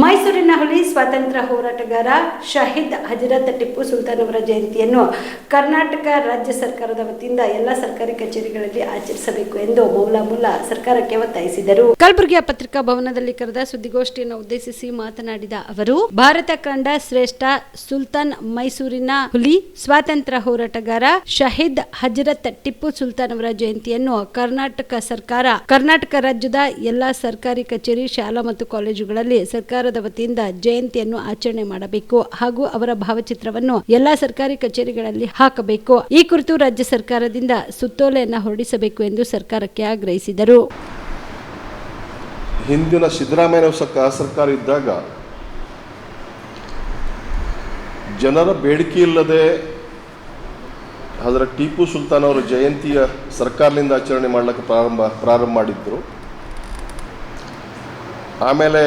ಮೈಸೂರಿನ ಹುಲಿ ಸ್ವಾತಂತ್ರ್ಯ ಹೋರಾಟಗಾರ ಶಹೀದ್ ಹಜರತ್ ಟಿಪ್ಪು ಸುಲ್ತಾನ್ ಅವರ ಜಯಂತಿಯನ್ನು ಕರ್ನಾಟಕ ರಾಜ್ಯ ಸರ್ಕಾರದ ವತಿಯಿಂದ ಎಲ್ಲ ಸರ್ಕಾರಿ ಕಚೇರಿಗಳಲ್ಲಿ ಆಚರಿಸಬೇಕು ಎಂದು ಮೌಲಾಮುಲ್ಲಾ ಸರ್ಕಾರಕ್ಕೆ ಒತ್ತಾಯಿಸಿದರು. ಕಲಬುರಗಿಯ ಪತ್ರಿಕಾ ಭವನದಲ್ಲಿ ಕರೆದ ಸುದ್ದಿಗೋಷ್ಠಿಯನ್ನು ಉದ್ದೇಶಿಸಿ ಮಾತನಾಡಿದ ಅವರು, ಭಾರತ ಕಂಡ ಶ್ರೇಷ್ಠ ಸುಲ್ತಾನ್ ಮೈಸೂರಿನ ಹುಲಿ ಸ್ವಾತಂತ್ರ್ಯ ಹೋರಾಟಗಾರ ಶಹೀದ್ ಹಜರತ್ ಟಿಪ್ಪು ಸುಲ್ತಾನ್ ಅವರ ಜಯಂತಿಯನ್ನು ಕರ್ನಾಟಕ ಸರ್ಕಾರ, ಕರ್ನಾಟಕ ರಾಜ್ಯದ ಎಲ್ಲಾ ಸರ್ಕಾರಿ ಕಚೇರಿ, ಶಾಲಾ ಮತ್ತು ಕಾಲೇಜುಗಳಲ್ಲಿ ಸರ್ಕಾರದ ವತಿಯಿಂದ ಜಯಂತಿಯನ್ನು ಆಚರಣೆ ಮಾಡಬೇಕು ಹಾಗೂ ಅವರ ಭಾವಚಿತ್ರವನ್ನು ಎಲ್ಲಾ ಸರ್ಕಾರಿ ಕಚೇರಿಗಳಲ್ಲಿ ಹಾಕಬೇಕು. ಈ ಕುರಿತು ರಾಜ್ಯ ಸರ್ಕಾರದಿಂದ ಸುತ್ತೋಲೆಯನ್ನು ಹೊರಡಿಸಬೇಕು ಎಂದು ಸರ್ಕಾರಕ್ಕೆ ಆಗ್ರಹಿಸಿದರು. ಹಿಂದಿನ ಸಿದ್ದರಾಮಯ್ಯ ಸರ್ಕಾರ ಇದ್ದಾಗ ಜನರ ಬೇಡಿಕೆ ಇಲ್ಲದೆ ಅದರ ಟಿಪ್ಪು ಸುಲ್ತಾನ್ ಅವರ ಜಯಂತಿಯ ಸರ್ಕಾರದಿಂದ ಆಚರಣೆ ಮಾಡಲಿಕ್ಕೆ ಪ್ರಾರಂಭ ಪ್ರಾರಂಭ ಮಾಡಿದ್ದರು ಆಮೇಲೆ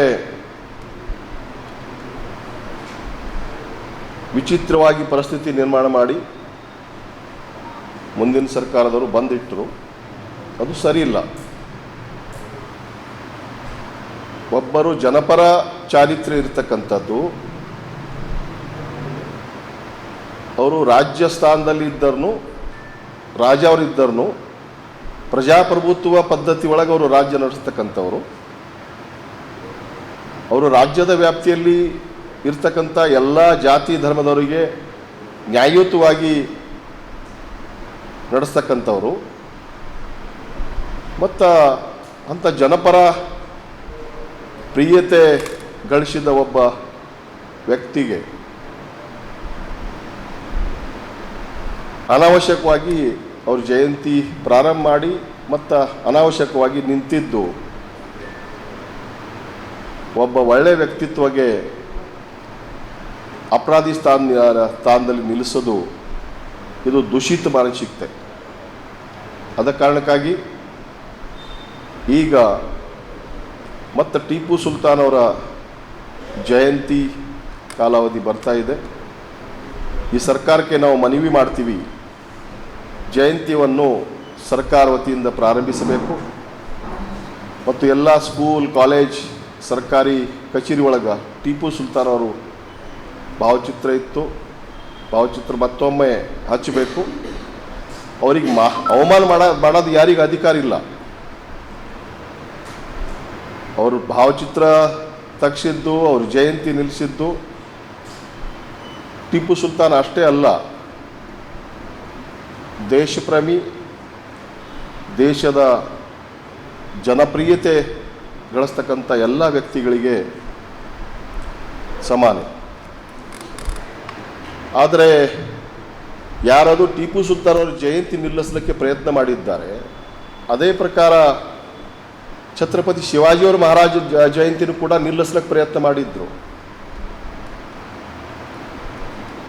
ವಿಚಿತ್ರವಾಗಿ ಪರಿಸ್ಥಿತಿ ನಿರ್ಮಾಣ ಮಾಡಿ ಮುಂದಿನ ಸರ್ಕಾರದವರು ಬಂದಿಟ್ಟರು ಅದು ಸರಿಯಿಲ್ಲ. ಒಬ್ಬರು ಜನಪರ ಚಾರಿತ್ರ್ಯ ಇರತಕ್ಕಂಥದ್ದು, ಅವರು ರಾಜ್ಯ ಸ್ಥಾನದಲ್ಲಿ ಇದ್ದರೂ ರಾಜ ಅವರಿದ್ದರೂ ಪ್ರಜಾಪ್ರಭುತ್ವ ಪದ್ಧತಿ ಒಳಗೆ ಅವರು ರಾಜ್ಯ ನಡೆಸ್ತಕ್ಕಂಥವ್ರು. ಅವರು ರಾಜ್ಯದ ವ್ಯಾಪ್ತಿಯಲ್ಲಿ ಇರ್ತಕ್ಕಂಥ ಎಲ್ಲ ಜಾತಿ ಧರ್ಮದವರಿಗೆ ನ್ಯಾಯಯುತವಾಗಿ ನಡೆಸ್ತಕ್ಕಂಥವರು. ಮತ್ತು ಅಂಥ ಜನಪರ ಪ್ರಿಯತೆ ಗಳಿಸಿದ ಒಬ್ಬ ವ್ಯಕ್ತಿಗೆ ಅನಾವಶ್ಯಕವಾಗಿ ಅವ್ರ ಜಯಂತಿ ಪ್ರಾರಂಭ ಮಾಡಿ ಮತ್ತು ಅನಾವಶ್ಯಕವಾಗಿ ನಿಂತಿದ್ದು ಒಬ್ಬ ಒಳ್ಳೆಯ ವ್ಯಕ್ತಿತ್ವಗೆ ಅಪರಾಧಿ ಸ್ಥಾನ ಸ್ಥಾನದಲ್ಲಿ ನಿಲ್ಲಿಸೋದು ಇದು ದೂಷಿತ ಮಾನಸಿಕತೆ ಅದ ಕಾರಣಕ್ಕಾಗಿ ಈಗ ಮತ್ತು ಟಿಪ್ಪು ಸುಲ್ತಾನ್ ಅವರ ಜಯಂತಿ ಕಾಲಾವಧಿ ಬರ್ತಾ ಇದೆ. ಈ ಸರ್ಕಾರಕ್ಕೆ ನಾವು ಮನವಿ ಮಾಡ್ತೀವಿ. ಜಯಂತಿಯನ್ನು ಸರ್ಕಾರ ವತಿಯಿಂದ ಪ್ರಾರಂಭಿಸಬೇಕು. ಮತ್ತು ಎಲ್ಲ ಸ್ಕೂಲ್, ಕಾಲೇಜ್, ಸರ್ಕಾರಿ ಕಚೇರಿ ಒಳಗೆ ಟಿಪ್ಪು ಸುಲ್ತಾನ್ ಅವರು ಭಾವಚಿತ್ರ ಇತ್ತು. ಭಾವಚಿತ್ರ ಮತ್ತೊಮ್ಮೆ ಹಚ್ಚಬೇಕು. ಅವರಿಗೆ ಮಾ, ಅವಮಾನ ಮಾಡ, ಮಾಡೋದು ಯಾರಿಗೂ ಅಧಿಕಾರ ಇಲ್ಲ. ಅವರು ಭಾವಚಿತ್ರ ತಗ್ಸಿದ್ದು, ಅವ್ರ ಜಯಂತಿ ನಿಲ್ಲಿಸಿದ್ದು ಟಿಪ್ಪು ಸುಲ್ತಾನ್ ಅಷ್ಟೇ ಅಲ್ಲ. ದೇಶಪ್ರೇಮಿ, ದೇಶದ ಜನಪ್ರಿಯತೆ ಗಳಿಸ್ತಕ್ಕಂಥ ಎಲ್ಲ ವ್ಯಕ್ತಿಗಳಿಗೆ ಸಮಾನ. ಆದರೆ ಯಾರಾದರೂ ಟಿಪ್ಪು ಸುಲ್ತಾನ್ ಅವರ ಜಯಂತಿ ನಿಲ್ಲಿಸಲಿಕ್ಕೆ ಪ್ರಯತ್ನ ಮಾಡಿದ್ದಾರೆ, ಅದೇ ಪ್ರಕಾರ ಛತ್ರಪತಿ ಶಿವಾಜಿಯವರು ಮಹಾರಾಜ ಜಯಂತಿನೂ ಕೂಡ ನಿಲ್ಲಿಸ್ಲಿಕ್ಕೆ ಪ್ರಯತ್ನ ಮಾಡಿದ್ರು.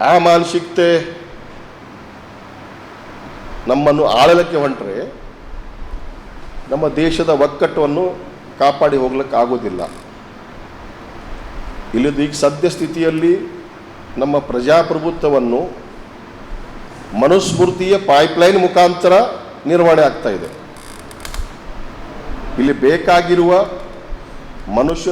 ಆ ಮಾನಸಿಕತೆ ನಮ್ಮನ್ನು ಆಳಲಕ್ಕೆ ಹೊಂಟರೆ ನಮ್ಮ ದೇಶದ ಒಕ್ಕಟ್ಟವನ್ನು ಕಾಪಾಡಿ ಹೋಗ್ಲಿಕ್ಕೆ ಆಗೋದಿಲ್ಲ. ಇಲ್ಲದ ಈಗ ಸದ್ಯ ಸ್ಥಿತಿಯಲ್ಲಿ ನಮ್ಮ ಪ್ರಜಾಪ್ರಭುತ್ವವನ್ನು ಮನುಸ್ಮೃತಿಯ ಪೈಪ್ಲೈನ್ ಮುಖಾಂತರ ನಿರ್ವಹಣೆ ಆಗ್ತಾ ಇದೆ. ಇಲ್ಲಿ ಬೇಕಾಗಿರುವ ಮನುಷ್ಯ